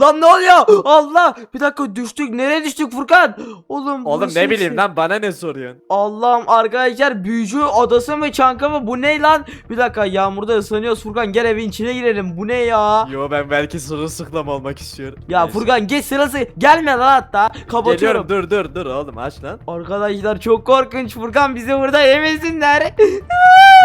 Lan ne oluyor? Allah bir dakika düştük nereye düştük Furkan? Oğlum Oğlum ne bileyim neresi? lan bana ne soruyorsun? Allah'ım arkadaşlar büyücü adası mı çanka mı bu ne lan? Bir dakika yağmurda ıslanıyoruz Furkan gel evin içine girelim bu ne ya? Yo ben belki sırılsıklam olmak istiyorum. Ya Neyse. Furkan geç sırası gelme lan hatta kapatıyorum. Geliyorum dur dur dur oğlum aç lan. Arkadaşlar çok korkunç Furkan bizi burada yemesinler.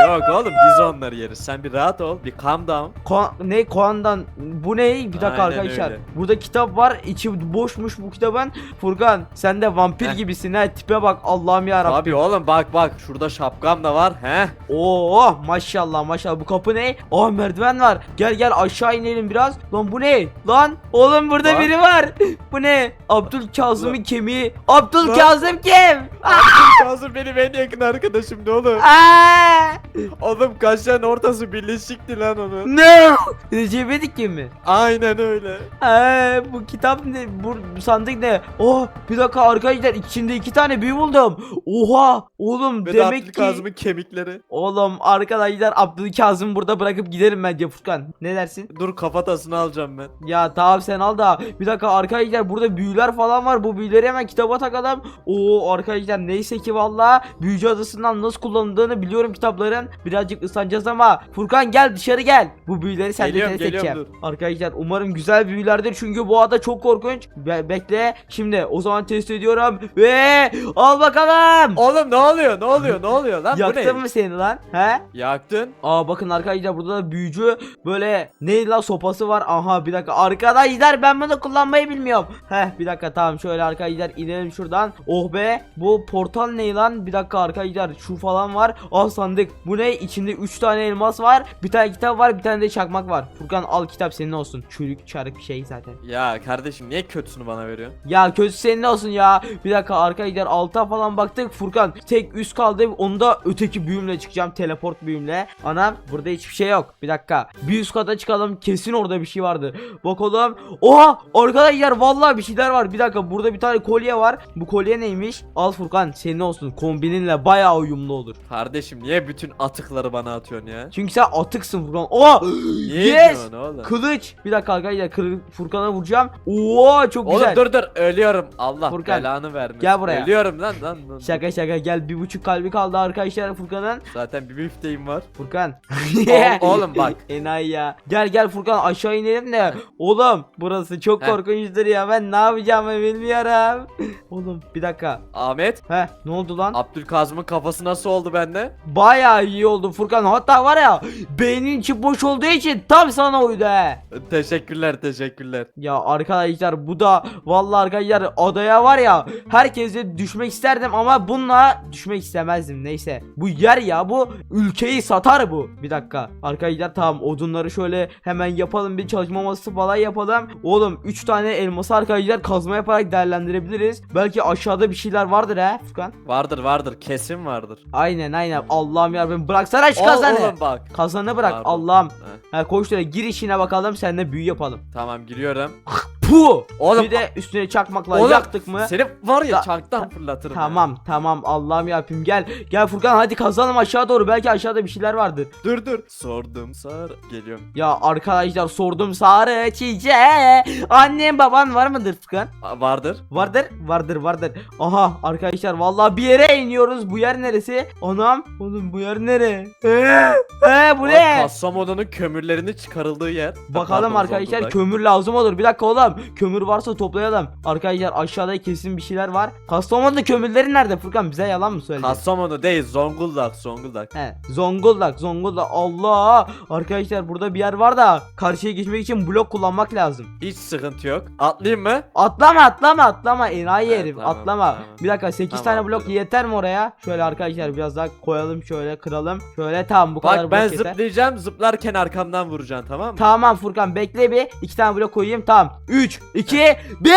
Yok oğlum biz onları yeriz. Sen bir rahat ol. Bir calm down. Ko ne Koan'dan bu ne? Bir dakika Aynen arkadaşlar. öyle. Burada kitap var. içi boşmuş bu kitabın. Furkan sen de vampir Heh. gibisin ha. Tipe bak Allah'ım ya Abi oğlum bak bak şurada şapkam da var. He? Oo maşallah maşallah. Bu kapı ne? Aa merdiven var. Gel gel aşağı inelim biraz. Lan bu ne? Lan oğlum burada Lan. biri var. bu ne? Abdülkazım'ın Lan. kemiği. Abdülkazım kim? Kazım benim en yakın arkadaşım ne oğlum? Aa! Oğlum kaşların ortası birleşikti lan onun. Ne? Recep kim mi? Aynen öyle. Ee, bu kitap ne? Bu, bu sandık ne? Oh bir dakika arkadaşlar içinde iki tane büyü buldum. Oha oğlum Ve de demek ki. Abdülkazım'ın kemikleri. Oğlum arkadaşlar Abdülkazım'ı burada bırakıp giderim bence Furkan. Ne dersin? Dur kafatasını alacağım ben. Ya tamam sen al da bir dakika arkadaşlar burada büyüler falan var bu büyüleri hemen kitaba takalım. Oo arkadaşlar neyse ki valla büyücü adasından nasıl kullanıldığını biliyorum kitapların. Birazcık ıslanacağız ama Furkan gel dışarı gel. Bu büyüleri sen de Geliyorum, test geliyorum, edeceğim. Arkadaşlar umarım güzel büyülerdir çünkü bu ada çok korkunç. Be- bekle şimdi o zaman test ediyorum ve al bakalım. Oğlum ne oluyor ne oluyor ne oluyor lan ne? mı seni lan? He? Yaktın. Aa bakın arkadaşlar burada da büyücü böyle ne lan sopası var. Aha bir dakika arkadaşlar ben bunu kullanmayı bilmiyorum. Heh bir dakika tamam şöyle arkadaşlar inelim şuradan. Oh be bu portal ne lan? Bir dakika arkadaşlar şu falan var. Ah sandık. Bu ne? İçinde 3 tane elmas var. Bir tane kitap var bir tane de çakmak var. Furkan al kitap senin olsun. Çürük çarık bir şey zaten. Ya kardeşim niye kötüsünü bana veriyorsun? Ya kötü senin olsun ya. Bir dakika arkadaşlar alta falan baktık. Furkan tek üst kaldı. Onu da öteki büyümle çıkacağım. Teleport büyümle. Anam burada hiçbir şey yok. Bir dakika. Bir üst kata çıkalım. Kesin orada bir şey vardı. Bakalım. Oha arkadaşlar vallahi bir şeyler var. Bir dakika burada bir tane kolye var. Bu kolye neymiş? Al Furkan senin olsun. Kombininle bayağı uyumlu olur. Kardeşim niye bütün atıkları bana atıyorsun ya? Çünkü sen atıksın Furkan. Oha! Niye yes! diyorsun oğlum? Kılıç. Bir dakika arkadaşlar kır- Furkan'a vuracağım. Oo çok Oğlum güzel. dur dur ölüyorum. Allah Furkan, belanı vermesin. gel buraya. Ölüyorum lan lan. lan. Şaka şaka gel bir buçuk kalbi kaldı arkadaşlar Furkan'ın. Zaten bir müfteyim var. Furkan. Oğlum- oğlum bak. Enayi ya. Gel gel Furkan aşağı inelim de. Oğlum burası çok korkunçtur ya. Ben ne yapacağımı bilmiyorum. Oğlum bir dakika. Ahmet. He ne oldu lan? Abdülkazım'ın kafası nasıl oldu bende? Bayağı iyi oldu Furkan. Hatta var ya beynin içi boş olduğu için tam sana uydu he. Teşekkürler teşekkürler. Ya arkadaşlar bu da vallahi arkadaşlar adaya var ya herkese düşmek isterdim ama bununla düşmek istemezdim neyse. Bu yer ya bu ülkeyi satar bu. Bir dakika arkadaşlar tamam odunları şöyle hemen yapalım bir çalışma masası falan yapalım. Oğlum 3 tane elması arkadaşlar kazma yaparak değerlendirebiliriz. Belki aşağıda bir şeyler vardır he Furkan. Vardır vardır kesin vardır. Aynen aynen Allah'ım ya bıraksana şu Ol- kazanı. Oğlum bak. Kazanı bırak Pardon. Allah'ım. Heh, Ha koş şöyle gir işine bakalım seninle büyü yapalım. tamam giriyorum. Puh! Oğlum, bir de üstüne çakmakla Oğlum, yaktık mı? Seni var ya Da- çarktan fırlatırım. ya. Tamam tamam Allah'ım yapayım gel gel Furkan hadi kazalım aşağı doğru belki aşağıda bir şeyler vardır. Dur dur. Sordum sar. Geliyorum. Ya arkadaşlar sordum sarı çiçeğe annem baban var mıdır Furkan? Aa, vardır. Vardır vardır vardır. Aha arkadaşlar vallahi bir yere iniyoruz bu yer neresi? Anam oğlum bu yer nere? Eee ee, bu ne? Kastamonu'nun kömürlerinin çıkarıldığı yer. Bakalım Pardon, arkadaşlar kömür lazım olur. Bir dakika oğlum. Kömür varsa toplayalım. Arkadaşlar aşağıda kesin bir şeyler var. Kastamonu'da kömürleri nerede Furkan? Bize yalan mı söyledi? Kastamonu değil Zonguldak Zonguldak. He, Zonguldak, Zonguldak. Allah! Arkadaşlar burada bir yer var da karşıya geçmek için blok kullanmak lazım. Hiç sıkıntı yok. Atlayayım mı? Atlama, atlama, atlama. Enayi He, herif, tamam, atlama. tamam. Bir dakika 8 Tamam, tane blok atladım. yeter mi oraya? Şöyle arkadaşlar biraz daha koyalım şöyle kıralım. Şöyle tamam bu kadar Bak ben blok yeter. zıplayacağım zıplarken arkamdan vuracaksın tamam mı? Tamam Furkan bekle bir. 2 tane blok koyayım. Tamam. 3 2 1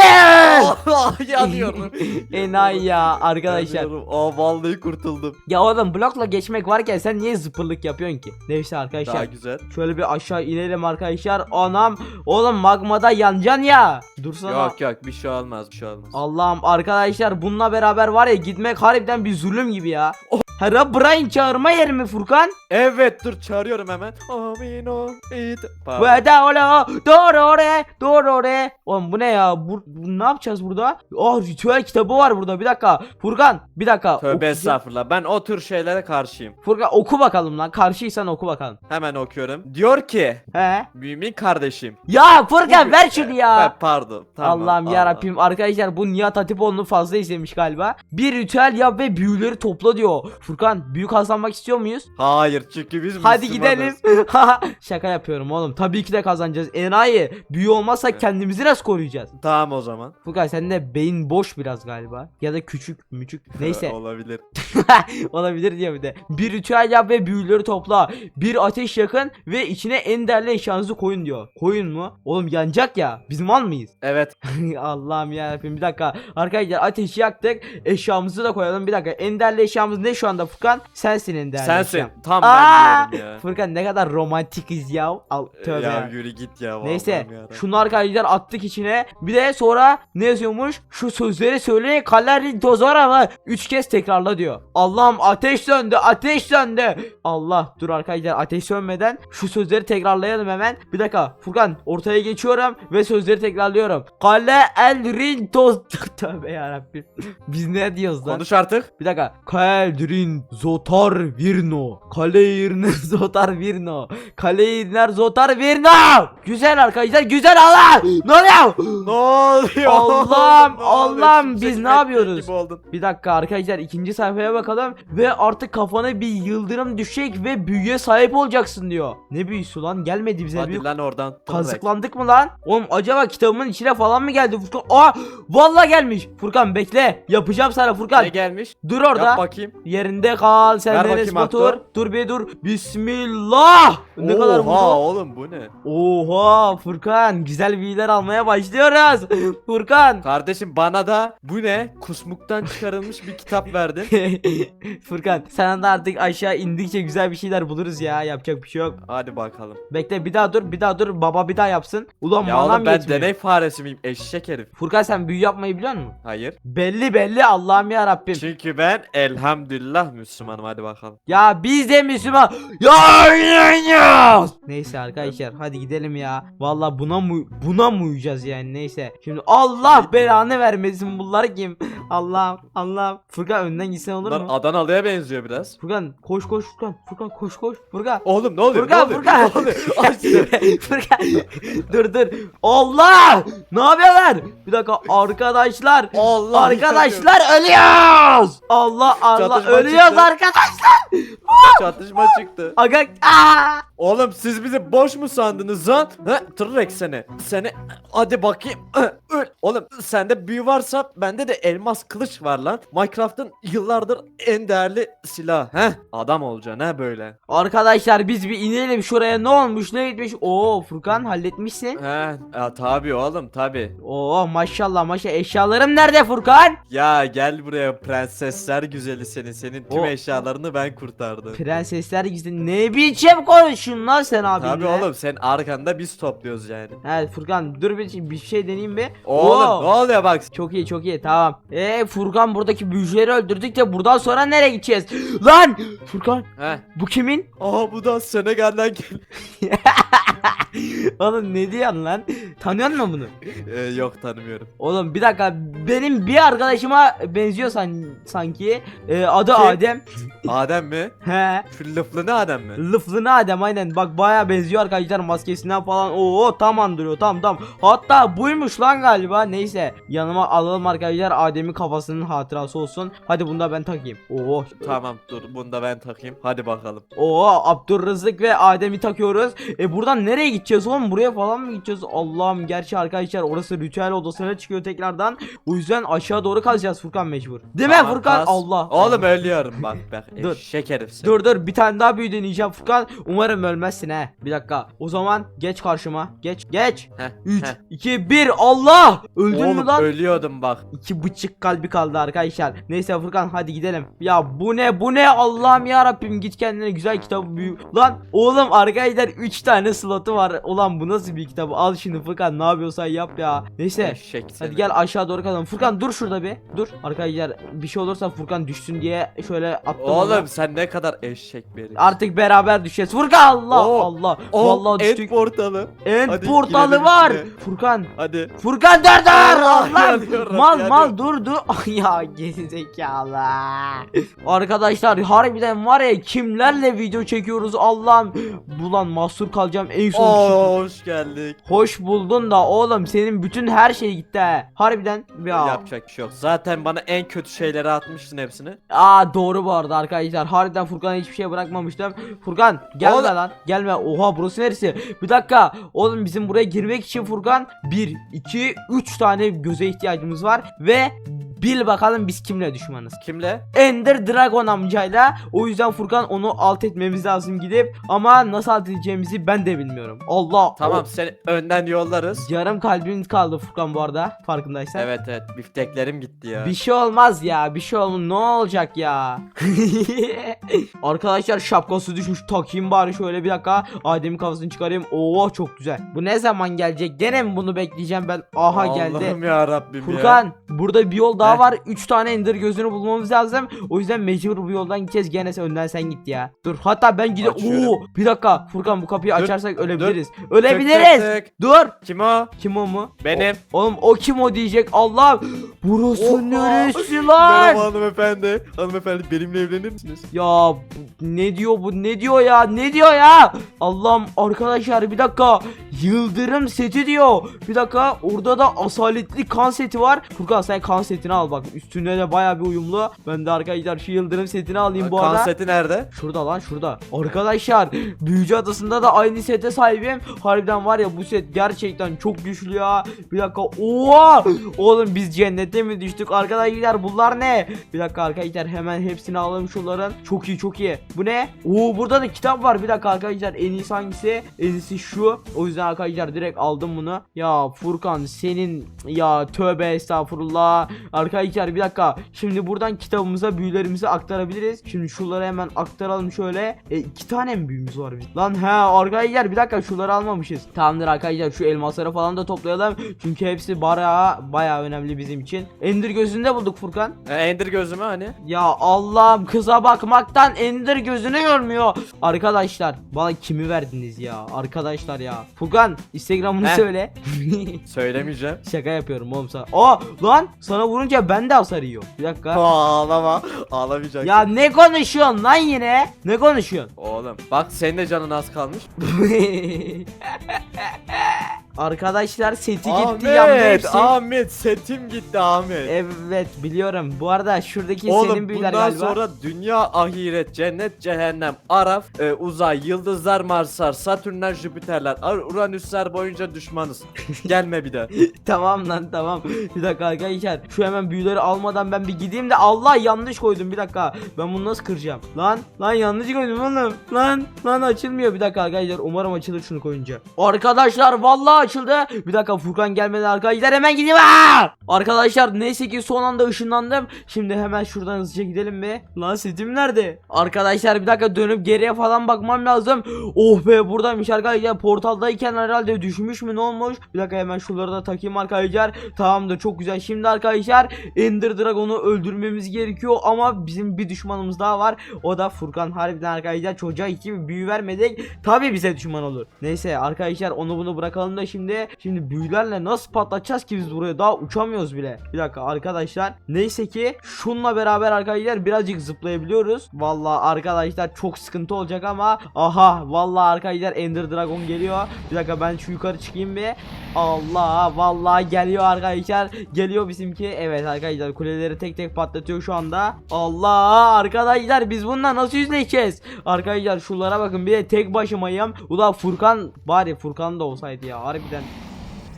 Allah yanıyorum. Enayi ya arkadaşlar. Yanıyorum. Aa vallahi kurtuldum. Ya oğlum blokla geçmek varken sen niye zıpırlık yapıyorsun ki? Neyse arkadaşlar. Daha güzel. Şöyle bir aşağı inelim arkadaşlar. Anam oğlum magmada yanacaksın ya. Dursana. Yok yok bir şey olmaz bir şey olmaz. Allah'ım arkadaşlar bununla beraber var ya gitmek harbiden bir zulüm gibi ya. Herobrine çağırma yeri mi Furkan? Evet dur çağırıyorum hemen. Amino. it. Pardon. Ve de ola dorore dorore. Oğlum bu ne ya? Bu, bu ne yapacağız burada? Aa ritüel kitabı var burada. Bir dakika. Furkan bir dakika. Tövbe estağfurullah. Ben o tür şeylere karşıyım. Furkan oku bakalım lan. Karşıysan oku bakalım. Hemen okuyorum. Diyor ki He? mümin kardeşim. Ya Furkan ver şunu ya. Ha, pardon. Tamam, Allah'ım Allah. ya Rabbim arkadaşlar bu Nihat Hatipoğlu'nu fazla izlemiş galiba. Bir ritüel yap ve büyüleri topla diyor. Furkan büyü kazanmak istiyor muyuz? Hayır çünkü biz Hadi Müslümanız. gidelim. Şaka yapıyorum oğlum. Tabii ki de kazanacağız. Enayi büyü olmazsa kendimizi nasıl koruyacağız? Tamam o zaman. Furkan sende beyin boş biraz galiba. Ya da küçük müçük. Neyse. Olabilir. Olabilir diyor bir de. Bir ritüel yap ve büyüleri topla. Bir ateş yakın ve içine en değerli eşyanızı koyun diyor. Koyun mu? Oğlum yanacak ya. Biz mal mıyız? Evet. Allah'ım yarabbim bir dakika. Arkadaşlar ateşi yaktık. Eşyamızı da koyalım. Bir dakika. En değerli eşyamız ne şu anda Furkan? Sensin en değerli Sensin. Tam Aa! ben diyorum ya. Furkan ne kadar romantikiz ya. Al, tövbe ya ya. yürü git ya. Neyse şunu arkadaşlar attık içine bir de sonra ne yazıyormuş şu sözleri söyle kalori dozora mı 3 kez tekrarla diyor Allah'ım ateş söndü ateş söndü Allah dur arkadaşlar ateş sönmeden şu sözleri tekrarlayalım hemen bir dakika Furkan ortaya geçiyorum ve sözleri tekrarlıyorum Kale el rin toz tövbe yarabbim biz ne diyoruz lan Konuş artık. bir dakika. Kaldrin zotar virno. Kaleirner zotar virno. Kaleirner zotar virno. Güzel arkadaşlar güzel Allah. Ne oluyor? Ne oluyor? Allah'ım, Ne? Allah'ım, biz ne yapıyoruz? gibi oldun. Bir dakika arkadaşlar ikinci sayfaya bakalım ve artık kafana bir yıldırım düşecek ve büyüye sahip olacaksın diyor. Ne büyüsü lan gelmedi bize büyü. Hadi lan oradan. Kazıklandık mı lan? Oğlum acaba kitabımın içine falan mı geldi Furkan? Aa vallahi gelmiş. Furkan bekle. Yapacağım sana Furkan. Ne gelmiş? Dur orada. Yap bakayım. Yerinde kal. Sen Ver neresi bakayım. Abdü. Dur bir dur. Bismillah. Ne kadar Oha oğlum bu ne? Oha Furkan güzel bilgiler almaya başlıyoruz. Furkan. Kardeşim bana da bu ne? Kusmuktan çıkarılmış bir kitap verdin. Furkan sen de artık aşağı indikçe güzel bir şeyler buluruz ya. Yapacak bir şey yok. Hadi bakalım. Bekle bir daha dur bir daha dur. Baba bir daha yapsın. Ulan Ya oğlum ben yetmiyor. deney faresi miyim? Eşek herif. Furkan sen büyü yapmayı biliyor musun? Hayır. Belli belli Allah'ım ya Rabbim. Çünkü ben elhamdülillah Müslümanım. Hadi bakalım. Ya biz de Müslüman. Ya, ya. Neyse arkadaşlar hadi gidelim ya. Vallahi buna mı buna mı uyuyacağız yani neyse. Şimdi Allah belanı vermesin bunlar kim? Allah'ım Allah'ım. Furkan önden gitsen olur Bunlar mu? Adanalı'ya benziyor biraz. Furkan koş koş Furkan. Furkan koş koş. Furkan. Oğlum ne oluyor? Furkan ne oluyor? Furkan. Ne oluyor? Aç. Furkan. dur dur. Allah! Ne yapıyorlar? Bir dakika arkadaşlar. Allah Arkadaşlar ölüyoruz. Allah Allah Çatışma ölüyoruz çıktı. arkadaşlar. Çatışma çıktı. Aga aa! Oğlum siz bizi boş mu sandınız lan? Ha, tırrek seni. Seni hadi bakayım. Öl. Oğlum sende büyü varsa bende de elmas kılıç var lan. Minecraft'ın yıllardır en değerli silah. He? Adam olacaksın ha böyle. Arkadaşlar biz bir inelim şuraya ne olmuş ne gitmiş. Oo Furkan halletmişsin. He? Ya tabi oğlum tabi. Oo maşallah maşallah eşyalarım nerede Furkan? Ya gel buraya prensesler güzeli senin. Senin tüm O- eşyalarını ben kurtardım. Prensesler gizli ne biçim konuşun lan sen abinle. Tabi oğlum sen arkanda biz topluyoruz yani. Evet Furkan dur bir, bir şey deneyeyim bir. Oğlum Oo, ne oluyor bak. Çok iyi çok iyi tamam. Eee Furkan buradaki büyücüleri öldürdük de buradan sonra nereye gideceğiz? Lan Furkan He. bu kimin? Aa bu da Senegal'den gel. Oğlum ne diyorsun lan? Tanıyor musun bunu? Ee, yok tanımıyorum. Oğlum bir dakika benim bir arkadaşıma benziyor san, sanki. Ee, adı Kim? Adem. Adem mi? He. Şu laflı ne Adem mi? Lıflı Adem aynen. Bak baya benziyor arkadaşlar maskesinden falan. Oo tam andırıyor tam tam Hatta buymuş lan galiba. Neyse Yanıma alalım arkadaşlar. Adem'in kafasının hatırası olsun. Hadi bunu da ben takayım. Oo. Tamam dur. Bunu da ben takayım. Hadi bakalım. Oo Abdurrızık ve Adem'i takıyoruz. E buradan nereye gideceğiz oğlum? Buraya falan mı gideceğiz? Allah'ım gerçi arkadaşlar orası ritüel odasına çıkıyor tekrardan. O yüzden aşağı doğru kazacağız Furkan mecbur. Değil mi Tamam, Furkan? kas. Allah. Oğlum ölüyorum bak bak. Dur. Eşek herifsin. Dur dur bir tane daha büyü deneyeceğim Furkan. Umarım ölmezsin he. Bir dakika. O zaman geç karşıma. Geç. Geç. Heh, 3 heh. 2 1 Allah! Öldün mü Oğlum lan? ölüyordum bak. İki bıçık kalbi kaldı arkadaşlar. Neyse Furkan hadi gidelim. Ya bu ne bu ne Allah'ım ya Rabbim git kendine güzel kitabı büyü. Lan oğlum arkadaşlar 3 tane slotu var. Ulan bu nasıl bir kitap? Al şimdi Furkan ne yapıyorsan yap ya. Neyse. Eşek seni. Hadi gel aşağı doğru kazalım. Furkan dur şurada bir. Dur. Arkadaşlar bir şey olursa Furkan düşsün diye şöyle attım. Oğlum sen ne kadar eşek biri. Artık beraber düşeceğiz. Furkan Allah Oo, Allah. O Vallahi düştük. end portalı. End Hadi portalı girelim var. içine. Furkan. Hadi. Furkan dur dur. Allah, Lan. yanıyorum, Mal mal yanıyorum. dur dur. Ay ya gerizekalı. Arkadaşlar harbiden var ya kimlerle video çekiyoruz Allah'ım. Bulan mahsur kalacağım en son. Oo hoş geldik. Hoş buldun da oğlum senin bütün her şey gitti he. Harbiden ya. Yapacak bir şey yok. Zaten bana en kötü şeyleri atmıştın hepsini. Aa doğru bu arada arkadaşlar. Harbiden Furkan'a hiçbir şey bırakmamıştım. Furkan gelme Oğlum. lan. Gelme. Oha burası neresi? Bir dakika. Oğlum bizim buraya girmek için Furkan 1 2 3 tane göze ihtiyacımız var ve bil bakalım biz kimle düşmanız. Kimle? Ender Dragon amcayla. O yüzden Furkan onu alt etmemiz lazım gidip ama nasıl alt edeceğimizi ben de bilmiyorum. Allah. Tamam O- seni önden yollarız. Yarım kalbimiz kaldı Furkan bu arada farkındaysan. Evet evet bifteklerim gitti ya. Bir şey olmaz ya bir şey olmaz ne olacak ya Arkadaşlar şapkası düşmüş takayım bari şöyle bir dakika Adem'in kafasını çıkarayım Oo çok güzel Bu ne zaman gelecek gene mi bunu bekleyeceğim ben Aha geldi Allah'ım ya Rabbim ya. Furkan burada bir yol daha Heh. var 3 tane ender gözünü bulmamız lazım O yüzden mecbur bu yoldan gideceğiz gene sen önden sen git ya Dur hatta ben Açıyorum. Oo bir dakika Furkan bu kapıyı Dur, açarsak ölebiliriz Tık, Ölebiliriz tık, tık. Dur Kim o? Kim o mu? Benim. Oğlum o kim o diyecek Allah Burası Oha. neresi lan Merhaba hanımefendi. Hanımefendi benimle evlenir misiniz? Ya ne diyor bu ne diyor ya ne diyor ya Allah'ım arkadaşlar bir dakika Yıldırım seti diyor Bir dakika orada da asaletli kan seti var Furkan sen kan setini al bak üstünde de baya bir uyumlu Ben de arkadaşlar şu yıldırım setini alayım bu arada Kanseti nerede? Şurada lan şurada. Arkadaşlar Büyücü Adası'nda da aynı sete sahibim. Harbiden var ya bu set gerçekten çok güçlü ya. Bir dakika. Oha! Oğlum biz cennete mi düştük? Arkadaşlar bunlar ne? Bir dakika arkadaşlar hemen hepsini alalım şunların. Çok iyi çok iyi. Bu ne? Oo burada da kitap var. Bir dakika arkadaşlar en iyisi hangisi? En iyisi şu. O yüzden arkadaşlar direkt aldım bunu. Ya Furkan senin ya tövbe estağfurullah. Arkadaşlar bir dakika. Şimdi buradan kitabımıza büyülerimizi aktarabiliriz. Şimdi şunları hemen aktaralım şöyle. E, iki tane mi büyümüz var biz? Lan he arkadaşlar bir dakika şunları almamışız. Tamamdır arkadaşlar şu elmasları falan da toplayalım. Çünkü hepsi bayağı bayağı önemli bizim için. Ender gözünde bulduk Furkan. E, Ender gözümü hani? Ya Allah'ım kıza bakmaktan Ender gözünü görmüyor. Arkadaşlar bana kimi verdiniz ya? Arkadaşlar ya. Furkan Instagram'ını söyle. Söylemeyeceğim. Şaka yapıyorum oğlum sana. Aa lan sana vurunca ben de hasar yiyorum. Bir dakika. Ağlama. Ağlamayacaksın. ya ne konuşuyorsun lan yine? Ne konuşuyorsun? Oğlum bak senin de canın az kalmış. Arkadaşlar seti gitti yandı Ahmet. Ahmet setim gitti Ahmet. Evet biliyorum. Bu arada şuradaki Oğlum senin büyüler bundan galiba. sonra dünya, ahiret, cennet, cehennem, araf, e, uzay, yıldızlar, Marslar, Satürnler, Jüpiterler, Ar- Uranüsler boyunca düşmanız. Gelme bir de. tamam lan tamam. Bir dakika arkadaşlar. Şu hemen büyüleri almadan ben bir gideyim de Allah yanlış koydum bir dakika. Ben bunu nasıl kıracağım? Lan lan yanlış koydum oğlum. Lan lan açılmıyor. Bir dakika arkadaşlar. Umarım açılır şunu koyunca. Arkadaşlar vallahi açıldı. Bir dakika Furkan gelmeden arkadaşlar hemen gideyim. Aa! Arkadaşlar neyse ki son anda ışınlandım. Şimdi hemen şuradan hızlıca gidelim mi? Lan setim nerede? Arkadaşlar bir dakika dönüp geriye falan bakmam lazım. Oh be buradaymış arkadaşlar. Portaldayken herhalde düşmüş mü ne olmuş? Bir dakika hemen şunları da takayım arkadaşlar. Tamamdır çok güzel. Şimdi arkadaşlar Ender Dragon'u öldürmemiz gerekiyor ama bizim bir düşmanımız daha var. O da Furkan. Harbiden arkadaşlar çocuğa iki büyü vermedik. Tabi bize düşman olur. Neyse arkadaşlar onu bunu bırakalım da şimdi. Şimdi büyülerle nasıl patlatacağız ki biz buraya? Daha uçamıyoruz bile. Bir dakika arkadaşlar. Neyse ki şunla beraber arkadaşlar birazcık zıplayabiliyoruz. Vallahi arkadaşlar çok sıkıntı olacak ama aha vallahi arkadaşlar Ender Dragon geliyor. Bir dakika ben şu yukarı çıkayım bir. Allah vallahi geliyor arkadaşlar. Geliyor bizimki. Evet arkadaşlar kuleleri tek tek patlatıyor şu anda. Allah arkadaşlar biz bununla nasıl yüzleşeceğiz? Arkadaşlar şunlara bakın bir de tek başımayım. Ulan Furkan bari Furkan da olsaydı ya harbiden.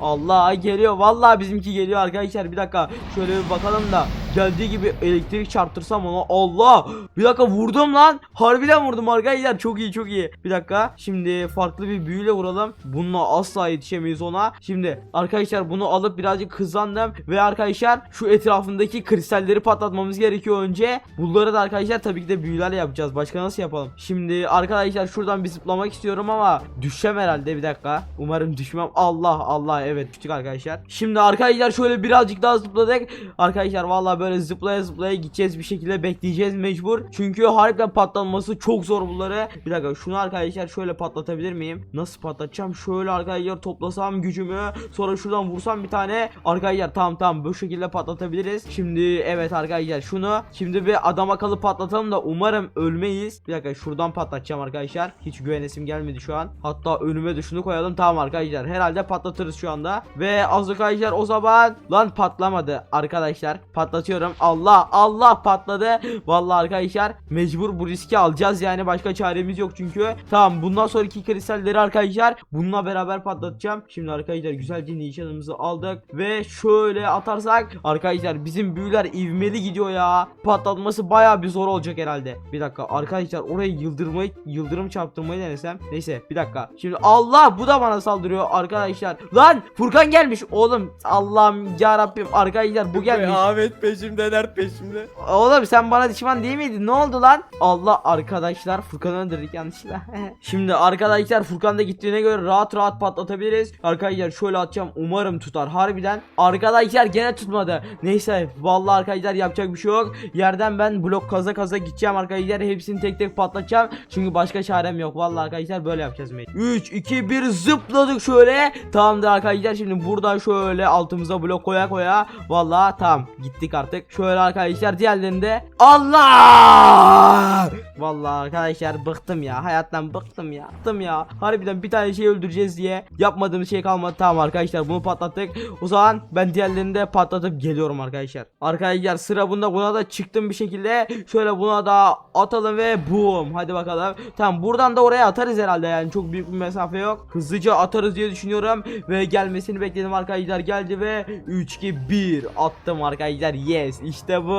Allah geliyor. Vallahi bizimki geliyor arkadaşlar. Bir dakika. Şöyle bir bakalım da. Geldiği gibi elektrik çarptırsam ona. Allah! Bir dakika vurdum lan. Harbiden vurdum arkadaşlar. Çok iyi çok iyi. Bir dakika. Şimdi farklı bir büyüyle vuralım. Bununla asla yetişemeyiz ona. Şimdi arkadaşlar bunu alıp birazcık hızlandım. Ve arkadaşlar şu etrafındaki kristalleri patlatmamız gerekiyor önce. Bunları da arkadaşlar tabii ki de büyülerle yapacağız. Başka nasıl yapalım? Şimdi arkadaşlar şuradan bir zıplamak istiyorum ama düşeceğim herhalde. Bir dakika. Umarım düşmem. Allah Allah evet düştük arkadaşlar. Şimdi arkadaşlar şöyle birazcık daha zıpladık. Arkadaşlar vallahi böyle zıplaya zıplaya gideceğiz bir şekilde bekleyeceğiz mecbur. Çünkü harbiden patlanması çok zor bunları. Bir dakika şunu arkadaşlar şöyle patlatabilir miyim? Nasıl patlatacağım? Şöyle arkadaşlar toplasam gücümü sonra şuradan vursam bir tane. Arkadaşlar tamam tamam bu şekilde patlatabiliriz. Şimdi evet arkadaşlar şunu şimdi bir adam akıllı patlatalım da umarım ölmeyiz. Bir dakika şuradan patlatacağım arkadaşlar. Hiç güvenesim gelmedi şu an. Hatta önüme de şunu koyalım. Tamam arkadaşlar herhalde patlatırız şu anda. Ve arkadaşlar o zaman lan patlamadı arkadaşlar. Patlatıyorum. Allah Allah patladı. Vallahi arkadaşlar mecbur bu riski alacağız. Yani başka çaremiz yok çünkü. Tamam bundan sonraki kristalleri arkadaşlar bununla beraber patlatacağım. Şimdi arkadaşlar güzelce nişanımızı aldık. Ve şöyle atarsak arkadaşlar bizim büyüler ivmeli gidiyor ya. Patlatması baya bir zor olacak herhalde. Bir dakika arkadaşlar oraya yıldırmayı yıldırım çarptırmayı denesem. Neyse bir dakika. Şimdi Allah bu da bana saldırıyor arkadaşlar. Lan Furkan gelmiş oğlum Allah'ım ya Rabbim arkadaşlar bu gelmiş Ahmet peşimdeler peşimde. Oğlum sen bana düşman değil miydin? Ne oldu lan? Allah arkadaşlar Furkan'ı öldürdük yanlışlıkla. Şimdi arkadaşlar Furkan da gittiğine göre rahat rahat patlatabiliriz. Arkadaşlar şöyle atacağım. Umarım tutar. Harbiden. Arkadaşlar gene tutmadı. Neyse vallahi arkadaşlar yapacak bir şey yok. Yerden ben blok kaza kaza gideceğim arkadaşlar. Hepsini tek tek patlatacağım. Çünkü başka çarem yok. Vallahi arkadaşlar böyle yapacağız. 3 2 1 zıpladık şöyle. Tamamdır arkadaşlar. Şimdi buradan şöyle altımıza blok koya koya. Vallahi tamam gittik artık. Şöyle arkadaşlar diğerlerinde Allah! Vallahi arkadaşlar bıktım ya. Hayattan bıktım ya. Bıktım ya. Harbiden bir tane şey öldüreceğiz diye yapmadığımız şey kalmadı. Tamam arkadaşlar bunu patlattık. O zaman ben diğerlerini de patlatıp geliyorum arkadaşlar. Arkadaşlar sıra bunda buna da çıktım bir şekilde. Şöyle buna da atalım ve boom. Hadi bakalım. Tamam buradan da oraya atarız herhalde yani. Çok büyük bir mesafe yok. Hızlıca atarız diye düşünüyorum. Ve gelmesini bekledim arkadaşlar. Geldi ve 3 2 1 attım arkadaşlar. Yes işte bu.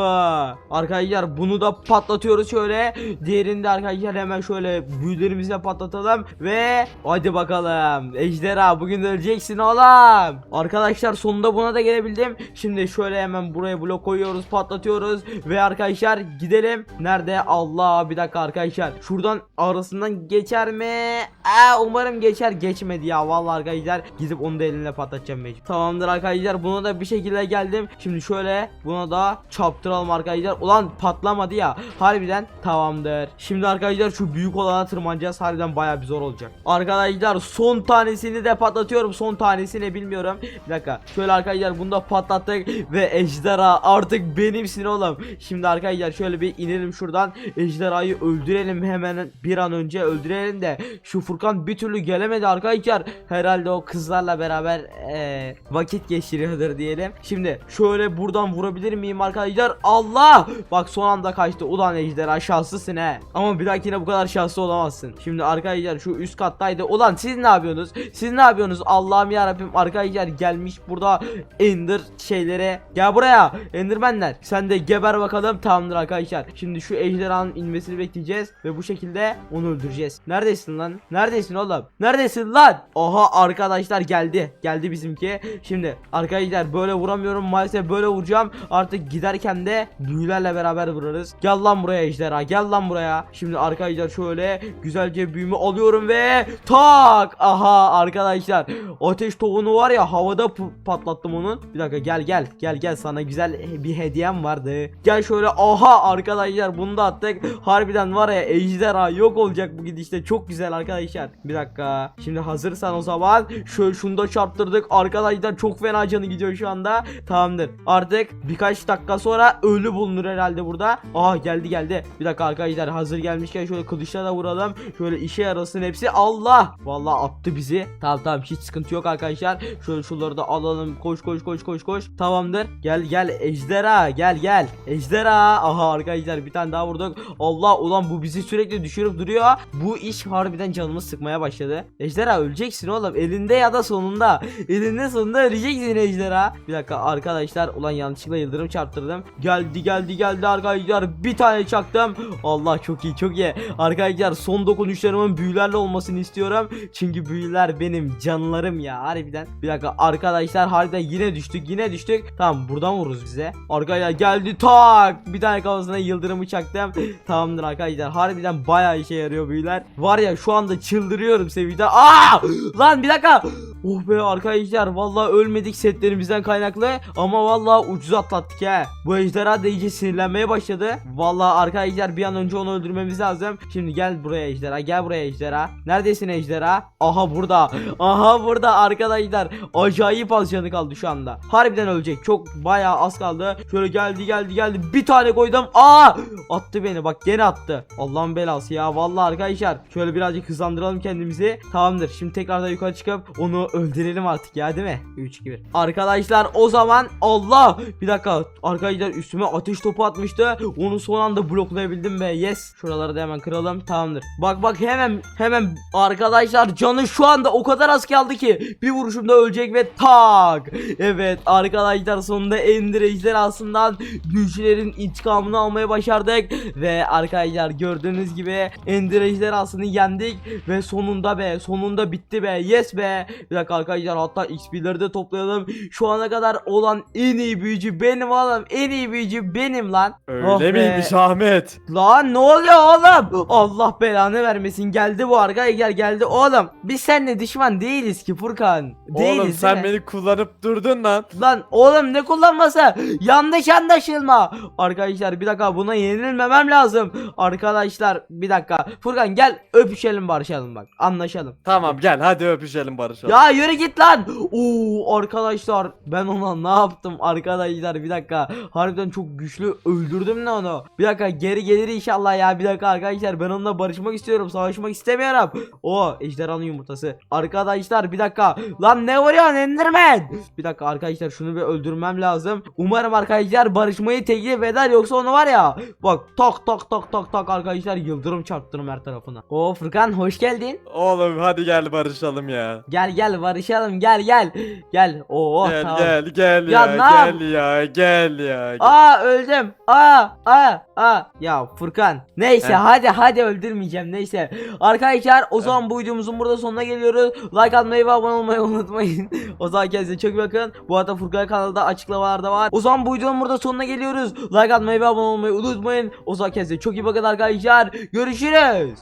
Arkadaşlar bunu da patlatıyoruz şöyle. Diğerini de arkadaşlar hemen şöyle büyülerimizle patlatalım. Ve hadi bakalım. Ejderha bugün öleceksin oğlum. Arkadaşlar sonunda buna da gelebildim. Şimdi şöyle hemen buraya blok koyuyoruz patlatıyoruz. Ve arkadaşlar gidelim. Nerede? Allah bir dakika arkadaşlar. Şuradan arasından geçer mi? Aa, umarım geçer. Geçmedi ya. Vallahi arkadaşlar gidip onu da elimle patlatacağım mecbur. Tamamdır arkadaşlar. Buna da bir şekilde geldim. Şimdi şöyle buna da çarptıralım arkadaşlar. Ulan patlamadı ya. Harbiden tamamdır. Şimdi arkadaşlar şu büyük olana tırmanacağız. Harbiden baya bir zor olacak. Arkadaşlar son tanesini de patlatıyorum. Son tanesini bilmiyorum. Bir dakika. Şöyle arkadaşlar bunu da patlattık ve ejderha artık benimsin oğlum. Şimdi arkadaşlar şöyle bir inelim şuradan. Ejderhayı öldürelim hemen bir an önce öldürelim de şu Furkan bir türlü gelemedi arkadaşlar. Herhalde o kızlarla beraber eee, vakit geçiriyordur diyelim. Şimdi şöyle buradan vurabilir miyim arkadaşlar? Allah! Bak son anda kaçtı. Ulan ejderha şanslısın he. Ama bir dahakine bu kadar şanslı olamazsın. Şimdi arkadaşlar şu üst kattaydı. Ulan siz ne yapıyorsunuz? Siz ne yapıyorsunuz? Allah'ım ya Rabbim arkadaşlar gelmiş burada Ender şeylere. Gel buraya. Endermenler. Sen de geber bakalım. Tamamdır arkadaşlar. Şimdi şu ejderhanın inmesini bekleyeceğiz ve bu şekilde onu öldüreceğiz. Neredesin lan? Neredesin oğlum? Neredesin lan? Oha arkadaşlar geldi. Geldi bizimki. Şimdi arkadaşlar böyle vuramıyorum. Maalesef böyle vuracağım. Artık giderken de büyülerle beraber vurarız. Gel lan buraya ejderha. Gel lan buraya. Şimdi arkadaşlar şöyle güzelce büyümü alıyorum ve tak. Aha arkadaşlar. Ateş tohunu var ya havada patlattım onun. Bir dakika gel gel. Gel gel sana güzel bir hediyem vardı. Gel şöyle aha arkadaşlar bunu da attık. Harbiden var ya ejderha yok olacak bu gidişte. Çok güzel arkadaşlar. Bir dakika. Şimdi hazırsan o zaman şöyle şunu da çarptırdık. Arkadaşlar çok fena canı gidiyor şu anda. Tamamdır. Artık birkaç dakika sonra ölü bulunur herhalde burada. Aha geldi geldi. Bir dakika arkadaşlar hazır gelmişken şöyle kılıçla da vuralım. Şöyle işe yarasın hepsi. Allah! Vallahi attı bizi. Tamam tamam hiç sıkıntı yok arkadaşlar. Şöyle şunları da alalım. Koş koş koş koş koş. Tamamdır. Gel gel ejderha gel gel. Ejderha. Aha arkadaşlar bir tane daha vurduk. Allah ulan bu bizi sürekli düşürüp duruyor. Bu iş harbiden canımı sıkmaya başladı. Ejderha öleceksin oğlum. Elinde ya da sonunda. Elinde sonunda öleceksin ejderha. Bir dakika arkadaşlar ulan yanlışlıkla yıldırım çarptırdım. Geldi geldi geldi arkadaşlar. Bir tane çaktım. Allah çok iyi çok iyi. Arkadaşlar son dokunuşlarımın büyülerle olmasını istiyorum. Çünkü büyüler benim canlarım ya harbiden. Bir dakika arkadaşlar harbiden yine düştük yine düştük. Tamam buradan vururuz bize. Arkadaşlar geldi tak. Bir tane kafasına yıldırımı çaktım. Tamamdır arkadaşlar harbiden bayağı işe yarıyor büyüler. Var ya şu anda çıldırıyorum seviyede. Aa! Lan bir dakika. Oh be arkadaşlar vallahi ölmedik setlerimizden kaynaklı ama vallahi ucuz atlattık he. Bu ejderha da iyice sinirlenmeye başladı. Vallahi arkadaşlar bir an önce onu öldürmemiz lazım. Şimdi gel buraya ejderha gel buraya ejderha. Neredesin ejderha? Aha burada. Aha burada arkadaşlar. Acayip az canı kaldı şu anda. Harbiden ölecek. Çok bayağı az kaldı. Şöyle geldi geldi geldi. Bir tane koydum. Aa! Attı beni bak gene attı. Allah'ın belası ya. Vallahi arkadaşlar şöyle birazcık hızlandıralım kendimizi. Tamamdır. Şimdi tekrardan yukarı çıkıp onu öldürelim artık ya değil mi? 3 2 1. Arkadaşlar o zaman Allah bir dakika arkadaşlar üstüme ateş topu atmıştı. Onu son anda bloklayabildim be. Yes. Şuraları da hemen kıralım. Tamamdır. Bak bak hemen hemen arkadaşlar canı şu anda o kadar az kaldı ki bir vuruşumda ölecek ve tak. Evet arkadaşlar sonunda Ender ejderhasından güçlerin intikamını almaya başardık ve arkadaşlar gördüğünüz gibi Ender ejderhasını yendik ve sonunda be sonunda bitti be yes be bir dakika arkadaşlar hatta XP'leri de toplayalım şu ana kadar olan en iyi büyücü benim oğlum en iyi büyücü benim lan Öyle Oh miymiş Ahmet? Lan ne oluyor oğlum? Allah belanı vermesin. Geldi bu arka gel geldi oğlum. Biz seninle düşman değiliz ki Furkan. Değiliz. Oğlum sen beni kullanıp durdun lan. Lan oğlum ne kullanması? Yanlış anlaşılma. Arkadaşlar bir dakika buna yenilmemem lazım. Arkadaşlar bir dakika. Furkan gel öpüşelim barışalım bak. Anlaşalım. Tamam gel hadi öpüşelim barışalım. Ya yürü git lan. Oo arkadaşlar ben ona ne yaptım arkadaşlar bir dakika. Harbiden çok güçlü öldürdüm de onu. Bir dakika geri gelir inşallah ya. Bir dakika arkadaşlar ben onunla barışmak istiyorum. Savaşmak istemiyorum. O ejderhanın yumurtası. Arkadaşlar bir dakika. Lan ne vuruyorsun Enderman? Bir dakika arkadaşlar şunu bir öldürmem lazım. Umarım arkadaşlar barışmayı teklif eder yoksa onu var ya. Bak tak tak tak tak tak arkadaşlar yıldırım çarptırım her tarafına. O Furkan hoş geldin. Oğlum hadi gel barışalım ya. Gel gel barışalım gel gel. Gel. Oo gel tamam. gel gel Ya ya, gel ya gel ya. Aa öldüm. Aa aa aa. Ya Furkan. Neyse Heh. hadi hadi öldürmeyeceğim neyse. Arkadaşlar o zaman bu videomuzun burada sonuna geliyoruz. Like atmayı ve abone olmayı unutmayın. o zaman kendinize çok iyi bakın. Bu arada Furkan kanalda açıklamalarda var. O zaman bu videonun burada sonuna geliyoruz. Like atmayı ve abone olmayı unutmayın. O zaman kendinize çok iyi bakın arkadaşlar. Görüşürüz.